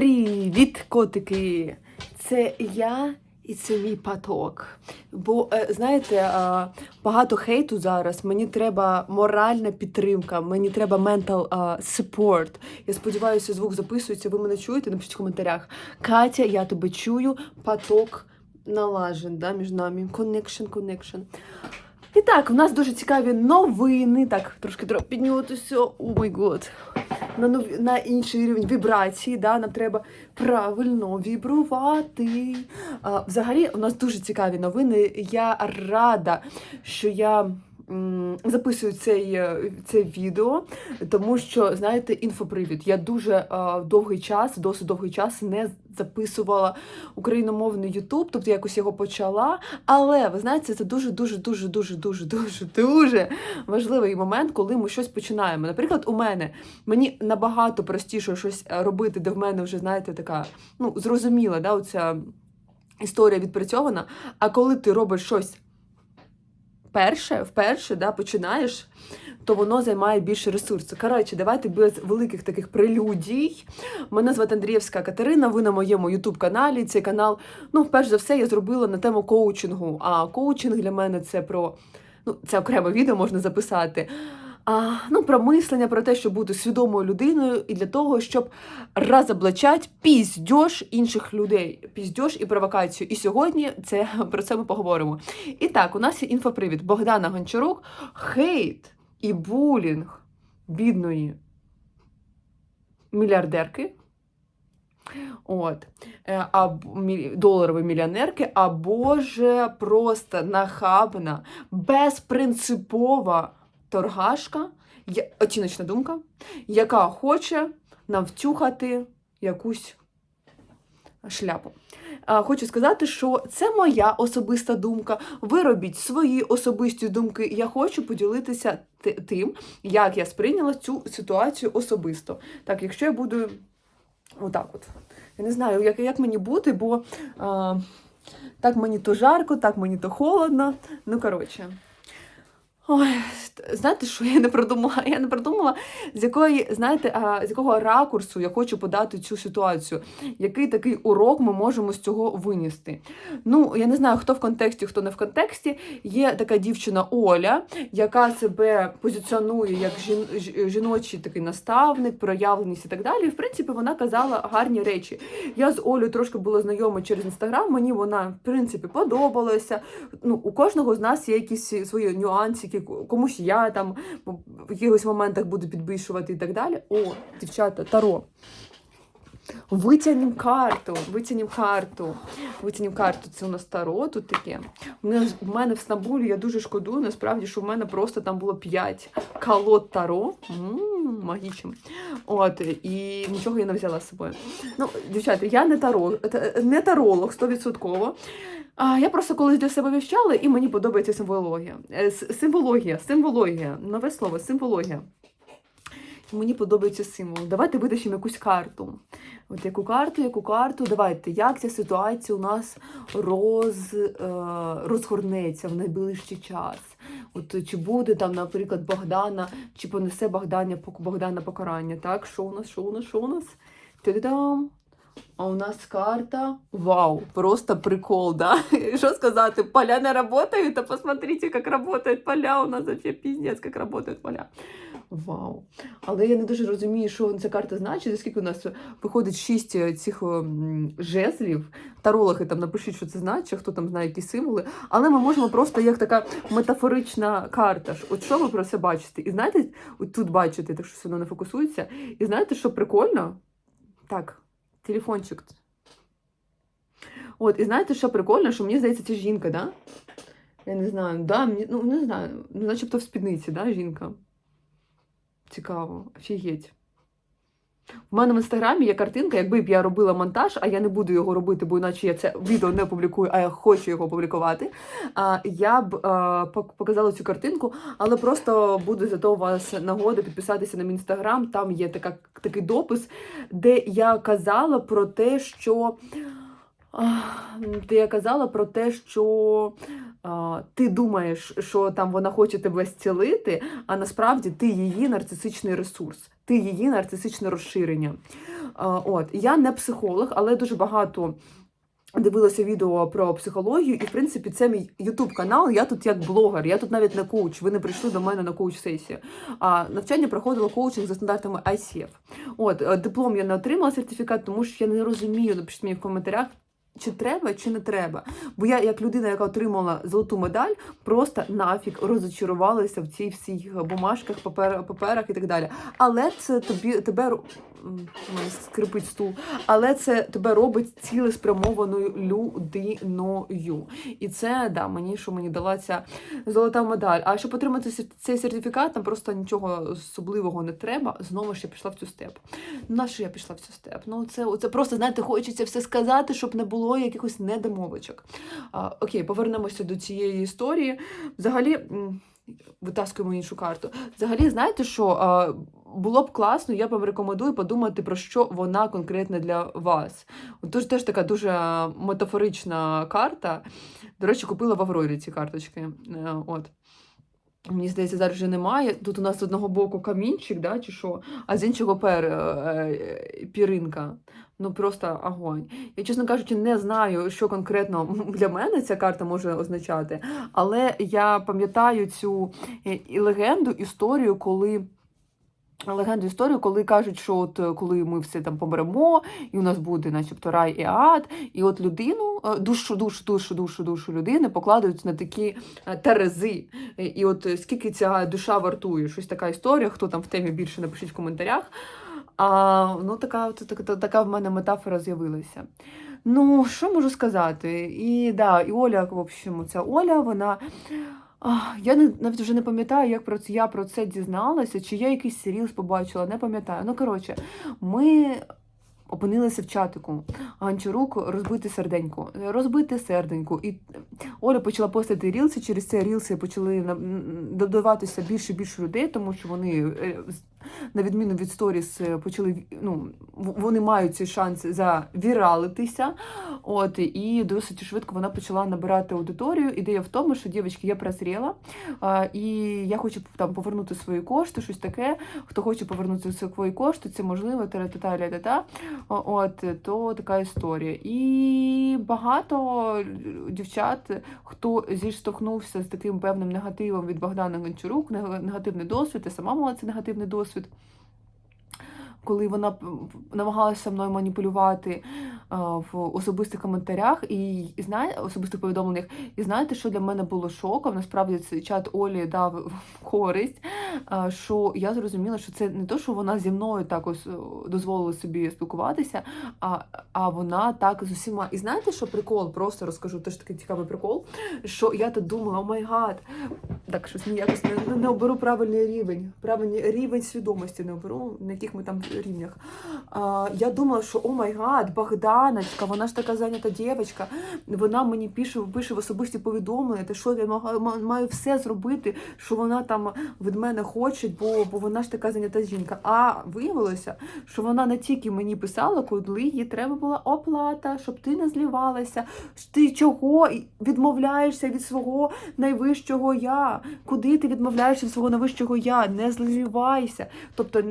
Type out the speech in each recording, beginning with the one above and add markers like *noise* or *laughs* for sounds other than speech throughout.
Привіт, котики! Це я і це мій поток. Бо е, знаєте, е, багато хейту зараз. Мені треба моральна підтримка, мені треба mental е, support. Я сподіваюся, звук записується. Ви мене чуєте? Напишіть в коментарях. Катя, я тебе чую. Поток налажен да, між нами. Connection, connection. Так, в нас дуже цікаві новини. Так, трошки треба піднятися. О май год. На, нов... на інший рівень вібрації. Да? Нам треба правильно вібрувати. А, взагалі, у нас дуже цікаві новини. Я рада, що я. Записую цей, е, це відео, тому що, знаєте, інфопривід. Я дуже е, довгий час, досить довгий час не записувала україномовний Ютуб, тобто якось його почала. Але ви знаєте, це дуже, дуже, дуже, дуже, дуже, дуже, дуже важливий момент, коли ми щось починаємо. Наприклад, у мене мені набагато простіше щось е, робити, де в мене вже, знаєте, така ну, зрозуміла, да, оця історія відпрацьована. А коли ти робиш щось перше, вперше, да, починаєш. То воно займає більше ресурсу. Коротше, давайте без великих таких прелюдій. Мене звати Андрієвська Катерина. Ви на моєму ютуб-каналі. Цей канал, ну, перш за все, я зробила на тему коучингу. А коучинг для мене це про ну, це окреме відео можна записати. Ну, про мислення, про те, щоб бути свідомою людиною, і для того, щоб розоблачати піздьош інших людей, піздьош і провокацію. І сьогодні це *laughs* про це ми поговоримо. І так, у нас є інфопривід Богдана Гончарук, хейт і булінг бідної мільярдерки. От, е, а мі- доларової мільйонерки, або ж просто нахабна, безпринципова торгашка, оціночна думка, яка хоче нам втюхати якусь шляпу. Хочу сказати, що це моя особиста думка. Ви робіть свої особисті думки. Я хочу поділитися ти- тим, як я сприйняла цю ситуацію особисто. Так, якщо я буду отак от. Я не знаю, як, як мені бути, бо а, так мені то жарко, так мені то холодно. Ну, коротше. Ой, знаєте, що я не продумала? Я не продумала, з якої, знаєте, з якого ракурсу я хочу подати цю ситуацію. Який такий урок ми можемо з цього винести? Ну, я не знаю, хто в контексті, хто не в контексті. Є така дівчина Оля, яка себе позиціонує як жін, жіночий такий наставник, проявленість і так далі. І, в принципі, вона казала гарні речі. Я з Олею трошки була знайома через інстаграм. Мені вона, в принципі, подобалася. Ну, у кожного з нас є якісь свої нюансики, комусь я там в якихось моментах буду підбільшувати і так далі. О, дівчата, таро. Витягнемо карту, витягнемо карту, витягнемо карту. Це у нас таро тут таке. У мене, в Стамбулі я дуже шкодую, насправді, що в мене просто там було 5 колод таро. М, Магічно. От, і нічого я не взяла з собою. Ну, дівчата, я не таро, не таролог 100%. А, я просто колись для себе вивчала, і мені подобається символогія. Е, Символогія, символогія, нове слово, символогія. Мені подобається символ. Давайте витащимо якусь карту. От яку карту, яку карту. Давайте, як ця ситуація у нас роз, е, розгорнеться в найближчий час. От чи буде там, наприклад, Богдана, чи понесе Богдана, Богдана покарання. Так, що у нас, що у нас, що у нас? Ти-дам! А у нас карта. Вау, просто прикол, да? *laughs* Что сказать, поля не работают, а посмотрите, как работают поля. У нас вообще пиздец, как работают поля. Вау. Але я не дуже розумію, що ця карта значить. Оскільки у нас виходить шість е, цих м, жезлів. Тарологи там напишіть, що це значить, хто там знає які символи. Але ми можемо просто як така метафорична карта. От що ви про це бачите? І знаєте, от тут бачите, так що все одно не фокусується. І знаєте, що прикольно? Так, телефончик. От, і знаєте, що прикольно, що мені здається, це жінка, да? Я не знаю, да, мені, ну не знаю, ну, начебто в спідниці, да, жінка. Цікаво, офігеть. У мене в інстаграмі є картинка, якби б я робила монтаж, а я не буду його робити, бо іначе я це відео не публікую, а я хочу його публікувати. А, я б а, показала цю картинку, але просто буде зато у вас нагода підписатися на мій інстаграм. Там є така, такий допис, де я казала про те, що. Де я казала про те, що а, ти думаєш, що там вона хоче тебе зцілити, а насправді ти її нарцисичний ресурс. Ти її нарцисичне розширення. От я не психолог, але дуже багато. Дивилася відео про психологію, і в принципі це мій ютуб канал. Я тут як блогер, я тут навіть не коуч. Ви не прийшли до мене на коуч-сесію. А навчання проходило коучинг за стандартами ICF. От е, диплом я не отримала сертифікат, тому що я не розумію. Напишіть мені в коментарях. Чи треба, чи не треба. Бо я, як людина, яка отримала золоту медаль, просто нафіг розочарувалася в цій всіх бумажках, папер, паперах і так далі. Але це тобі тебе скрипить стул. Але це тебе робить цілеспрямованою людиною. І це да, мені що мені дала ця золота медаль. А щоб отримати цей сертифікат, там просто нічого особливого не треба. Знову ж я пішла в цю степ. На що я пішла в цю степ? Ну це, це просто, знаєте, хочеться все сказати, щоб не було якихось недомовочок. Окей, повернемося до цієї історії. Взагалі. Витаскуємо іншу карту. Взагалі, знаєте що? Було б класно, я вам рекомендую подумати, про що вона конкретно для вас. Тож теж така дуже метафорична карта. До речі, купила в Аврорі ці карточки. Е, От. Мені здається, зараз вже немає. Тут у нас з одного боку камінчик, да, чи що, а з іншого пер, е, е, піринка. Ну просто огонь. Я, чесно кажучи, не знаю, що конкретно *laughs* для мене ця карта може означати, але я пам'ятаю цю е, легенду, історію, коли. Легенду історію, коли кажуть, що от е, коли ми все там помремо, і у нас буде, начебто, рай і ад, і от людину, е, душу, душу, душу, душу, душу людини покладають на такі е, терези. І от скільки ця душа вартує? Щось така історія. Хто там в темі більше напишіть в коментарях. А, ну, така, така, така в мене метафора з'явилася. Ну, що можу сказати? І да, і Оля, в общем, ця Оля, вона. Я не, навіть вже не пам'ятаю, як про це я про це дізналася, чи я якийсь серіал побачила, не пам'ятаю. Ну, коротше, ми опинилися в чатику. Ганчарук розбити серденько, розбити серденько. І Оля почала постати рілси. Через це рілси почали додаватися більше і більше людей, тому що вони, е, на відміну від сторіс, е, почали ну, вони мають цей шанс завіралитися. От і досить швидко вона почала набирати аудиторію. Ідея в тому, що дівчатки, я прозріла, і я хочу там повернути свої кошти, щось таке. Хто хоче повернути свої кошти, це можливо, та та та От то така історія. І багато дівчат, хто зіштовхнувся з таким певним негативом від Богдана Гончарук, негативний досвід, я сама мала цей негативний досвід. Коли вона намагалася мною маніпулювати в особистих коментарях і, знає, особистих повідомленнях, і знаєте, що для мене було шоком? Насправді цей чат Олі дав *laughs* користь, що я зрозуміла, що це не то, що вона зі мною так ось дозволила собі спілкуватися, а, а вона так з усіма. І знаєте, що прикол? Просто розкажу теж такий цікавий прикол. Що я тут думала, о май гад, так щось ніякось не, не оберу правильний рівень, правильний рівень свідомості не оберу, на яких ми там рівнях. А, я думала, що о май гад, Богданочка, вона ж така зайнята дівчинка, вона мені пише, пише в особисті повідомлення, те, що я маю все зробити, що вона там від мене хоче, бо, бо вона ж така зайнята жінка. А виявилося, що вона не тільки мені писала, коли їй треба була оплата, щоб ти не злівалася. Ти чого відмовляєшся від свого найвищого я? Куди ти відмовляєшся від свого найвищого я? Не злівайся. Тобто.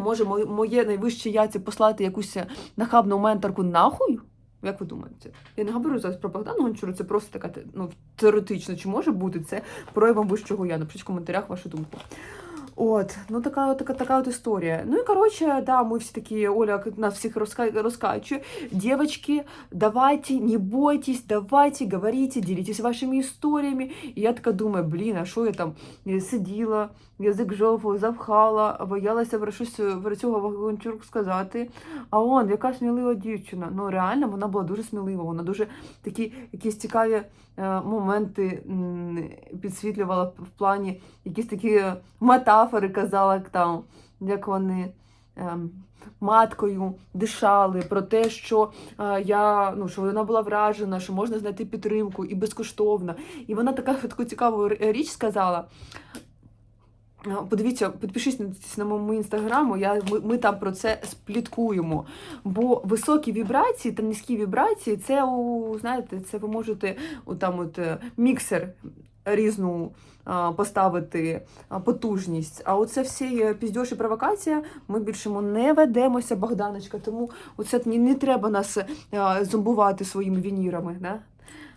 Може, моє- найвище я це послати якусь нахабну менторку нахуй? Як ви думаєте? Я не говорю зараз про Богдану Гончуру, це просто така ну, теоретично, чи може бути це проявом вищого я? Напишіть в коментарях вашу думку. От, ну така, от- така, така от історія. Ну і коротше, да, ми всі такі, Оля нас всіх розка- розкачує. Девочки, давайте, не бойтесь, давайте, говорите, делитесь вашими історіями. І я така думаю, блін, а що я там е, сиділа, язик жову запхала, боялася про щось е, про сказати. А он, яка смілива дівчина. Ну реально, вона була дуже смілива, вона дуже такі якісь цікаві е, моменти підсвітлювала в плані, якісь такі метафори казала там, як вони. ем, Маткою дишали про те, що е, я ну що вона була вражена, що можна знайти підтримку і безкоштовно. І вона така таку цікаву річ сказала. Подивіться, підпишіться на моєму інстаграму. Я ми, ми там про це спліткуємо. Бо високі вібрації та низькі вібрації, це у знаєте, це ви можете у там от е, міксер різну а, поставити а, потужність. А оце всі е, піздьош провокація. Ми більше не ведемося, Богданочка. Тому оце не, не треба нас а, зомбувати своїми вінірами. Да?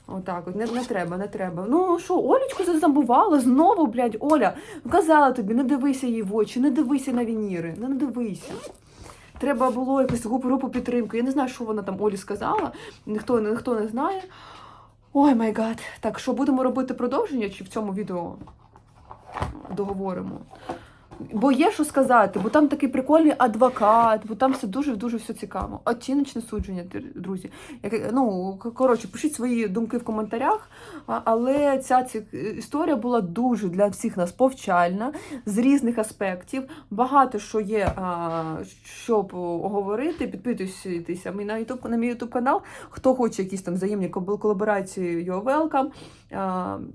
Отак, от не, не треба, не треба. Ну що, Олечку зазамбувала знову, блядь, Оля. Казала тобі, не дивися їй в очі, не дивися на вініри, не дивися. Треба було якусь групу підтримки. Я не знаю, що вона там Олі сказала. Ніхто, ніхто не знає. Ой май гад. Так, що будемо робити продовження чи в цьому відео договоримо? Бо є що сказати, бо там такий прикольний адвокат, бо там все дуже-дуже все цікаво. Оціночне судження, друзі. Ну, коротше, пишіть свої думки в коментарях, але ця, ці- історія була дуже для всіх нас повчальна, з різних аспектів. Багато що є, щоб говорити. Підписуйтеся на YouTube, на мій YouTube канал. Хто хоче якісь там взаємні колаборації, you're welcome.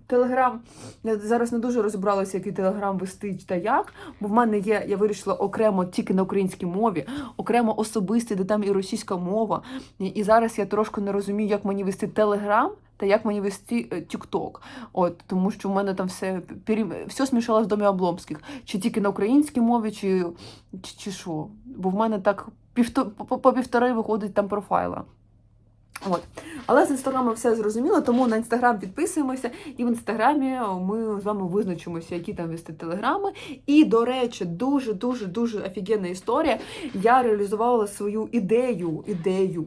Телеграм. Зараз не дуже розібралася, який телеграм вести та як. Бо в мене є, я вирішила окремо тільки на українській мові, окремо особистий, де там і російська мова. І, зараз я трошки не розумію, як мені вести телеграм. Та як мені вести е, TikTok. От тому, що в мене там все все смішалось в домі Обломських. Чи тільки на українській мові, чи, чи, чи що. Бо в мене так півто, по, по півтори виходить там профайла. От. Але з інстаграмом все зрозуміло, тому на інстаграм підписуємося, і в інстаграмі ми з вами визначимося, які там вести телеграми. І, до речі, дуже дуже офігенна історія. Я реалізувала свою ідею, ідею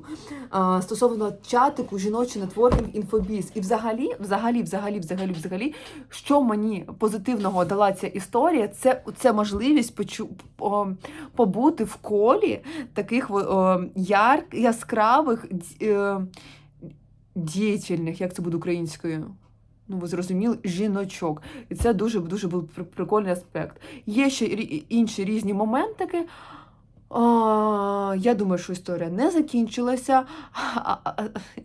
а, стосовно чатику жіночий нетворкінг інфобіз. І взагалі, взагалі, взагалі, взагалі, взагалі, що мені позитивного дала ця історія, це, це можливість почу, о, побути в колі таких о, яр, яскравих. е, діятельних, як це буде українською? Ну, ви зрозуміли, жіночок. І це дуже дуже був прикольний аспект. Є ще інші різні моментики. А, я думаю, що історія не закінчилася.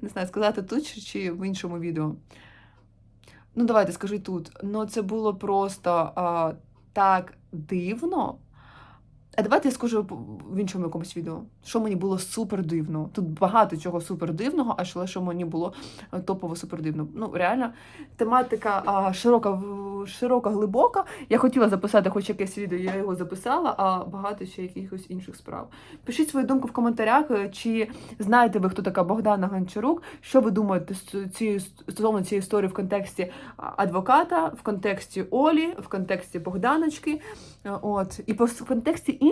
Не знаю, сказати тут чи, в іншому відео. Ну, давайте скажу тут. Ну, це було просто а, так дивно. А давайте я скажу в іншому якомусь відео, що мені було супер дивно. Тут багато чого супер дивного, а що що мені було е, топово супер дивно. Ну, реально, тематика а, широка, широка, глибока. Я хотіла записати хоч якесь відео, я його записала, а багато ще якихось інших справ. Пишіть свою думку в коментарях, е, чи знаєте ви, хто така Богдана Гончарук, що ви думаєте стосовно цієї історії в контексті адвоката, в контексті Олі, в контексті Богданочки. Е, От, і в контексті інших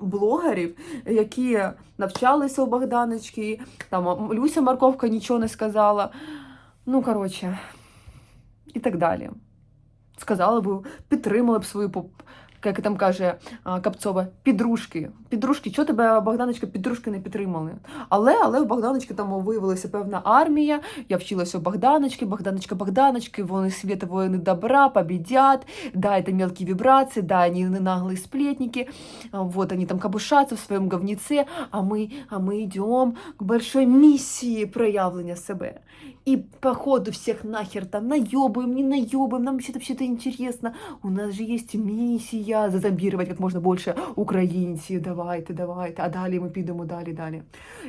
блогерів, які навчалися у Богданочки, там Люся Марковка нічого не сказала. Ну, коротше, і так далі. Сказали б, підтримали б свою Як там каже а, Капцова, підружки. Підружки, чого тебе Богданочка підружки не підтримали? Але але в Богданочки там виявилася певна армія. Я вчилася у Богданочки, Богданочка, Богданочки, вони света воїни добра, победят, да, это мелкие вибрации, да, они не наглые сплетники, а, вот они там кабушатся в своем говнице, а мы, а мы идем к большой миссии проявления себе. И по ходу всех нахер там наебываем, не наебываем, нам вообще-то вообще-то интересно. У нас же есть миссия зазомбировать как можно больше українців. Давайте, давайте. А далі ми підемо далі, далі.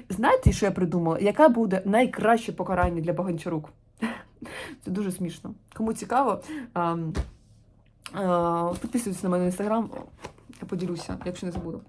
Знаєте, що я придумала? Яке буде найкраще покарання для Баганчарук? *laughs* Це дуже смішно. Кому цікаво, підписуйтесь на мене в інстаграм, я поділюся, якщо не забуду.